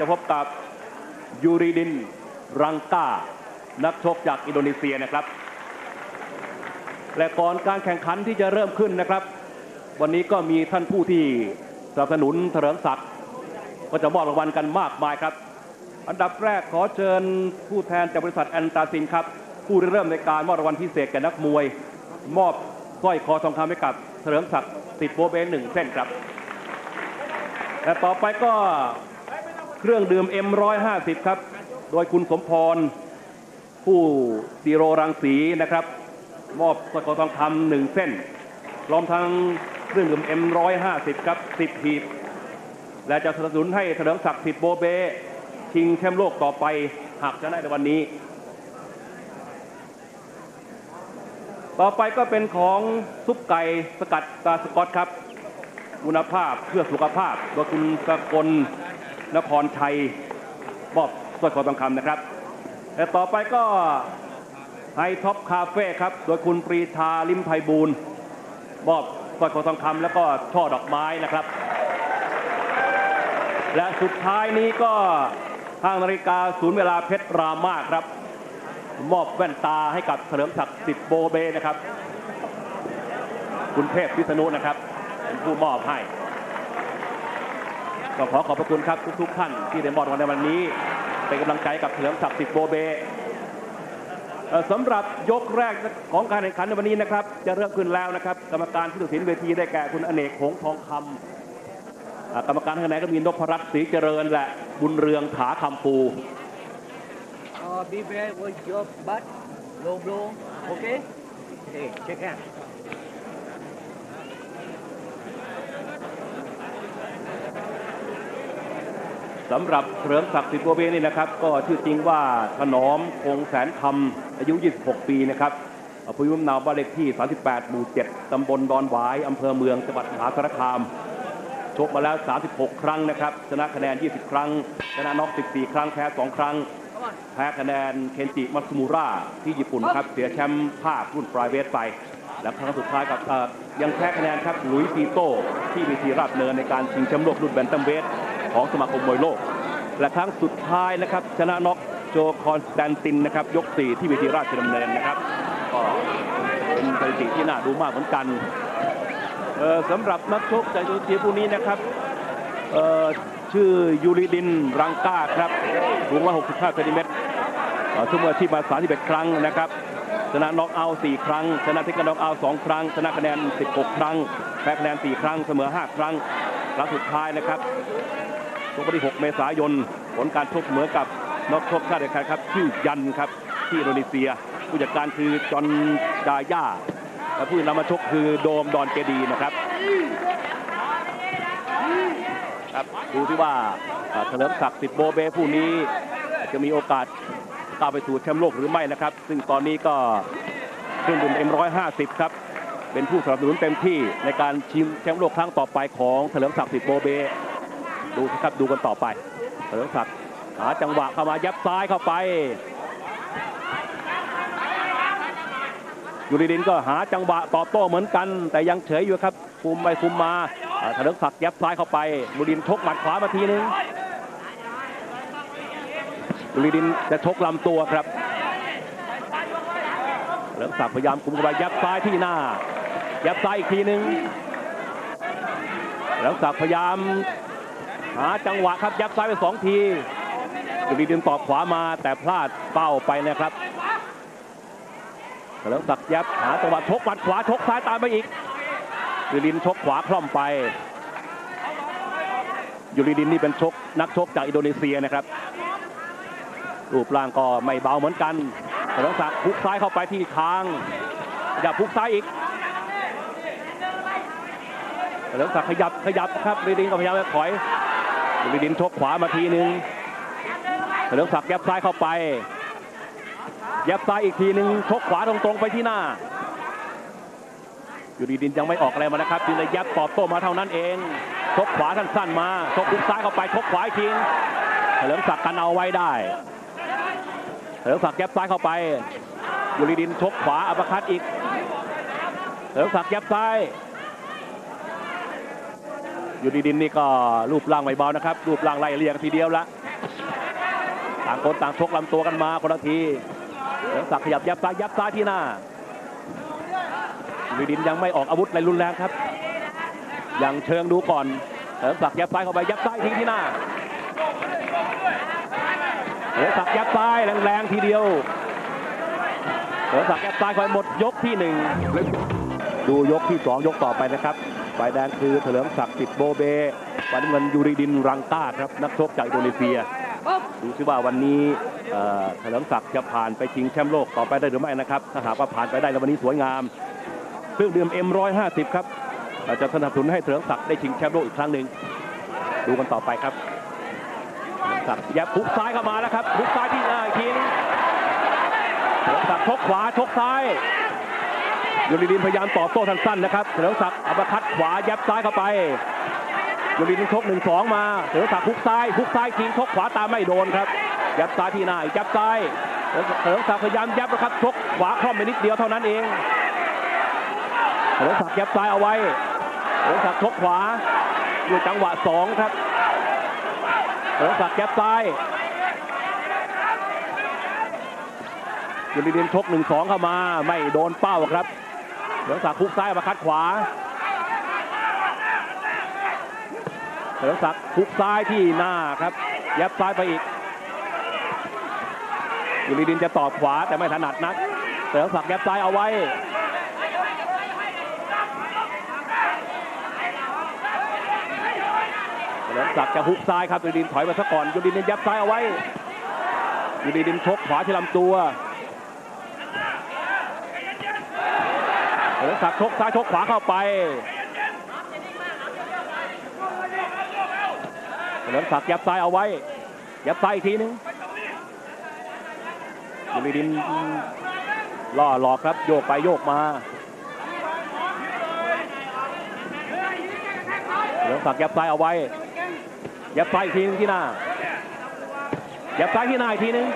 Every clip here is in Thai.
จะพบกับยูริดินรังกานักชกจากอินโดนีเซียนะครับ และก่อนการแข่งขันที่จะเริ่มขึ้นนะครับ วันนี้ก็มีท่านผู้ที่สนับสนุนเถลิงศักดิ์ก็จะมอบรางวัลกันมากมายครับ อันดับแรกขอเชิญผู้แทนจากบริษัทแอนตาซินครับ ผู้เริ่มในการมอบรางวัลพิเศษแก่นักมวย มอบสร้อยคอทองคำให้กับเถลิงศักดิ์ติดโบเบนหนึ่งเส้นครับ และต่อไปก็ เครื่องดื่ม M150 ครับ โดยคุณสมพร ผู้ซีโรรังสีนะครับ มอบสร้อยคอทองคำหนึ่งเส้นพร้อมทั้งเครื่องดื่ม M150 ครับ 10 หีบ และจะสนับสนุนให้เถลิงศักดิ์สิทธิ์โบเบ ชิงแชมป์โลกต่อไป หากชนะในวันนี้ ต่อไปก็เป็นของซุปไก่สกัดตาสกอตครับคุณภาพเพื่อสุขภาพโดยคุณสกล นครชัยมอบสร้อยคอทองคำนะครับและต่อไปก็ไฮท็อปคาเฟ่ครับ โดยคุณปรีชาลิมไพบูลย์มอบสร้อยคอทองคำแล้วก็ช่อดอกไม้นะครับ และสุดท้ายนี้ก็ทางนาฬิกาศูนย์เวลาเพชรรามาครับ มอบแว่นตาให้กับเฉลิมศักดิ์สิทธิ์โบเบนะครับ คุณเทพพิษณุนะครับ เป็นผู้มอบให้ ก็ขอขอบพระคุณครับทุกๆท่านที่ได้มอบรางวัลในวันนี้ เป็นกำลังใจกับเฉลิมศักดิ์สิทธิ์โบเบสำหรับยกแรกของการแข่งขันในวันนี้นะครับ จะเริ่มขึ้นแล้วนะครับ กรรมการผู้ตัดสินเวทีได้แก่คุณอเนกหงทองคำกรรมการข้างในก็มีนพรัตน์ศรีเจริญและบุญเรืองถาคำปู Uh, be very with your butt, low blow, okay? Hey, check hand. สำหรับเฉลิมศักดิ์สิทธิ์บัวเบนี่นะครับ ก็ชื่อจริงว่าถนอมคงแสนคำอายุ 26 ปีนะครับอพยุมนาวบ้านเลขที่ 38 หมู่ 7 ตำบลดอนหวาย อำเภอเมือง จังหวัดมหาสารคาม ชกมาแล้ว 36 ครั้งนะครับ ชนะคะแนน 20 ครั้ง ชนะน็อก 14 ครั้ง แพ้ 2 ครั้ง แพ้คะแนนเคนจิมัตสึมูระที่ญี่ปุ่นครับ เสียแชมป์ภาครุ่นปลายเวทไป และครั้งสุดท้ายกับยังแพ้คะแนนครับ ลุยส์ซีโต้ที่เวทีราบเนินในการชิงแชมป์โลกรุ่นแบนตัมเวทของสมาคมมวยโลก และครั้งสุดท้ายนะครับ ชนะน็อกโจคอนสแตนตินนะครับ ยก 4 ที่เวทีราชดำเนินนะครับ ก็เป็นสถิติที่น่าดูมากเหมือนกันสำหรับนักชกจากอินโดนีเซียผู้นี้นะครับชื่อยูริดินรังกาครับสูง165เซนติเมตรเอ่อทุกมืออาชีพมา31ครั้งนะครับ ชนะน็อกเอาท์4ครั้ง ชนะเทคนิคน็อกเอาท์2ครั้ง ชนะคะแนน16ครั้ง แพ้คะแนน4ครั้ง เสมอ5ครั้ง ครั้งสุดท้ายนะครับ ชกวันที่ 6 เมษายน ผลการชกเหมือนกับนักชกชาติเดียวกันครับชื่อยันครับที่อินโดนีเซีย ผู้จัดการคือจอห์นดาย่าและผู้นำมาชกคือโดมดอนเจดีนะครับครับดูที่ว่าเอ่อเฉลิมศักดิ์สิทธิ์โบเบผู้นี้จะมีโอกาสก้าวไปสู่แชมป์โลกหรือไม่นะครับ ซึ่งตอนนี้ก็เครื่องดื่ม M150 ครับเป็นผู้สนับสนุนเต็มที่ในการชิงแชมป์โลกครั้งต่อไปของเฉลิมศักดิ์สิทธิ์โบเบ ดูครับดูกันต่อไปเฉลิมศักดิ์หาจังหวะเข้ามายับซ้ายเข้าไปยูริดินก็หาจังหวะตอบโต้เหมือนกัน แต่ยังเฉยอยู่ครับคุมไปคุมมาอ่าเฉลิมศักดิ์ยับซ้ายเข้าไปยูริดินชกหมัดขวามาทีนึงยูริดินจะชกลำตัวครับเฉลิมศักดิ์พยายามคุมเข้าไปยับซ้ายที่หน้า ยับซ้ายอีกทีนึงเฉลิมศักดิ์พยายาม หาจังหวะครับยับซ้ายไปสองทียูริดินตอบขวามาแต่พลาดเป้าไปนะครับเฉลิมศักดิ์ยับหาจังหวะชกหมัดขวาชกซ้ายตามไปอีกยูริดินชกขวาคล่อมไปยูริดินนี่เป็นชกนักชกจากอินโดนีเซียนะครับรูปร่างก็ไม่เบาเหมือนกันเฉลิมศักดิ์พุกซ้ายเข้าไปที่คางอย่าพุกซ้ายอีกเฉลิมศักดิ์ขยับขยับครับยูริดินก็พยายามจะถอย ยูริดินชกขวามาทีหนึ่งเฉลิมศักดิ์ยับซ้ายเข้าไป ยับซ้ายอีกทีหนึ่งชกขวาตรงๆไปที่หน้ายูริดินยังไม่ออกอะไรมานะครับจึงเลยยับตอบโต้มาเท่านั้นเองชกขวาสั้นๆมาชกหุกซ้ายเข้าไปชกขวาอีกทีเฉลิมศักดิ์กันเอาไว้ได้เฉลิมศักดิ์ยับซ้ายเข้าไปยูริดินชกขวาอัปคัดอีกเฉลิมศักดิ์ยับซ้าย อยูริดินนี่ก็รูปร่างไม่เบานะครับ รูปร่างไล่เรียงทีเดียวละต่างคนต่างชกลำตัวกันมาคนละทีเฉลิมศักขยับยับซ้ายยับซ้ายที่หน้าวีดินยังไม่ออกอาวุธในรุนแรงครับ ยังเชิงดูก่อนเฉลิมศักยับซ้ายเข้าไปยับซ้ายทิ้งที่หน้าเฉลิมศักยับซ้ายแรงๆทีเดียวเฉลิมศักยับซ้ายเข้าไปหมดยกที่หนึ่งดูยกที่สองยกต่อไปนะครับ ฝ่ายแดงคือเฉลิมศักดิ์สิทธิ์โบเบฝ่ายน้ำเงินยูริดินรังต้าครับนักชกจากอินโดนีเซียดูซิว่าวันนี้เอ่อเฉลิมศักดิ์จะผ่านไปชิงแชมป์โลกต่อไปได้หรือไม่นะครับถ้าหากว่าผ่านไปได้แล้ววันนี้สวยงามเครื่องดื่ม M150 ครับเราจะสนับสนุนให้เฉลิมศักดิ์ได้ชิงแชมป์โลกอีกครั้งหนึ่งดูกันต่อไปครับเฉลิมศักดิ์ยับพุกซ้ายเข้ามาแล้วครับพุกซ้ายที่หน้าอีกทีนึงเฉลิมศักดิ์ชกขวาชกซ้าย ยูริดินพยายามต่อโต้สั้นๆนะครับเฉลิมศักดิ์อัปเปอร์คัดขวายับซ้ายเข้าไปยูรินชกหนึ่งสองมาเสือสักฮุกซ้ายฮุกซ้ายทิ้งชกขวาตามไม่โดนครับยับซ้ายที่หน้ายับซ้ายเสือสักด์พยายามยับนะครับชกขวาคล่อมไปนิดเดียวเท่านั้นเองเสือสักด์ยับซ้ายเอาไว้เสือสักด์ชกขวาด้วยจังหวะสองครับเสือสักด์ยับซ้าย ยูรินชกหนึ่งสองเข้ามาไม่โดนเป้าครับเสือสักฮุกซ้ายมาคัดขวาเฉลิมศักดิ์ทุกซ้ายที่หน้าครับ ยับซ้ายไปอีกยูริดินจะตอบขวาแต่ไม่ถนัดนักเฉลิมศักดิ์ยับซ้ายเอาไว้เฉลิมศักดิ์จะฮุกซ้ายครับยูริดินถอยมาซะก่อนยูริดินยับซ้ายเอาไว้ยูริดินชกขวาที่ลำตัว เฉลิมศักดิ์ชกซ้ายชกขวาเข้าไปเฉลิมศักดิ์ยับซ้ายเอาไว้ ยับซ้ายอีกทีนึงยูริดินล่อหลอกครับ โยกไปโยกมาเฉลิมศักดิ์ยับซ้ายเอาไว้ ยับซ้ายอีกทีนึงที่หน้า ยับซ้ายที่หน้าอีกทีนึง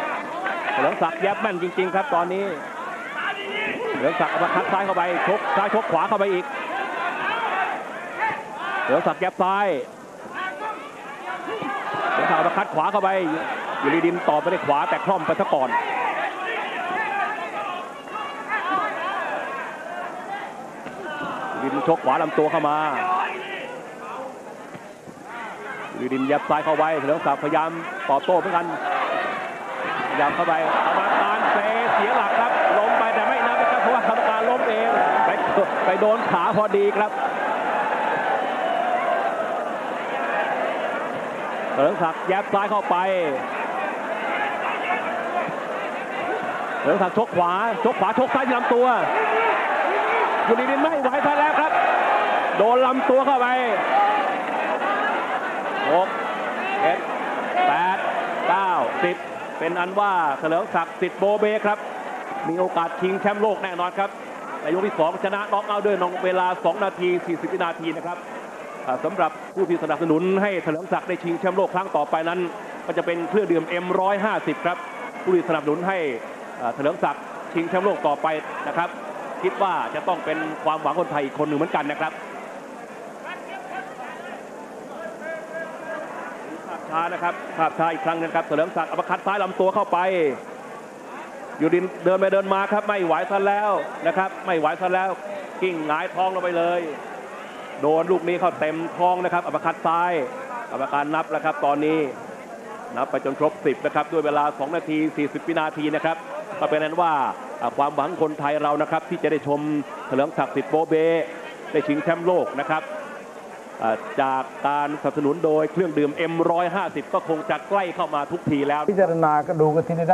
เฉลิมศักดิ์ยับแม่นจริง ๆ ครับตอนนี้ เฉลิมศักดิ์เอามาคัดซ้ายเข้าไปชกซ้ายชกขวาเข้าไปอีกเฉลิมศักดิ์ยับซ้ายเดี๋ยวข่าวประคัดขวาเข้าไปยูรีดินต่อไปได้ขวาแต่คล่อมไปซะก่อนรีดินชกขวาลำตัวเข้ามายูรีดินยับซ้ายเข้าไว้เฉลิมศักดิ์พยายามตอบโต้เหมือนกันพยายามเข้าไปกรรมการเซเสียหลัก โดนขาพอดีครับเฉลิมศักดิ์ยับซ้ายเข้าไปเฉลิมศักดิ์ชกขวา ชกขวาชกซ้ายลำตัวอยูนิดินไม่ไหวซะแล้วครับ โดนลำตัวเข้าไปหกเจ็ดแปดเก้าสิบเป็นอันว่าเฉลิมศักดิ์สิทธิ์โบเบครับ มีโอกาสชิงแชมป์โลกแน่นอนครับ ในยกที่สองชนะน็อกเอาด้วยน้องเวลา 2 นาที 40 วินาทีนะครับอ่าสำหรับผู้ที่สนับสนุนให้เฉลิมศักดิ์ได้ชิงแชมป์โลกครั้งต่อไปนั้น ก็จะเป็นเครื่องดื่ม M150 ครับผู้ที่สนับสนุนให้เฉลิมศักดิ์ชิงแชมป์โลกต่อไปนะครับ คิดว่าจะต้องเป็นความหวังคนไทยอีกคนหนึ่งเหมือนกันนะครับภาพช้านะครับภาพช้าอีกครั้งนะครับเฉลิมศักดิ์อัปคัดซ้ายลำตัวเข้าไป อยู่ดินเดินไปเดินมาครับ ไม่ไหวซะแล้วนะครับ ไม่ไหวซะแล้ว กิ้งหงายท้องลงไปเลย โดนลูกนี้เข้าเต็มท้องนะครับอัปคัดซ้ายกรรมการนับแล้วครับ ตอนนี้นับไปจนครบ 10นะครับด้วยเวลา 2 นาที 40 วินาทีนะครับก็เป็นนั้นว่าความหวังคนไทยเรานะครับ ที่จะได้ชมเฉลิมศักดิ์สิทธิ์โบเบได้ชิงแชมป์โลกนะครับจากการสนับสนุนโดยเครื่องดื่ม M150 ก็คงจะใกล้เข้ามาทุกทีแล้ว พิจารณาก็ดูกันที่ได้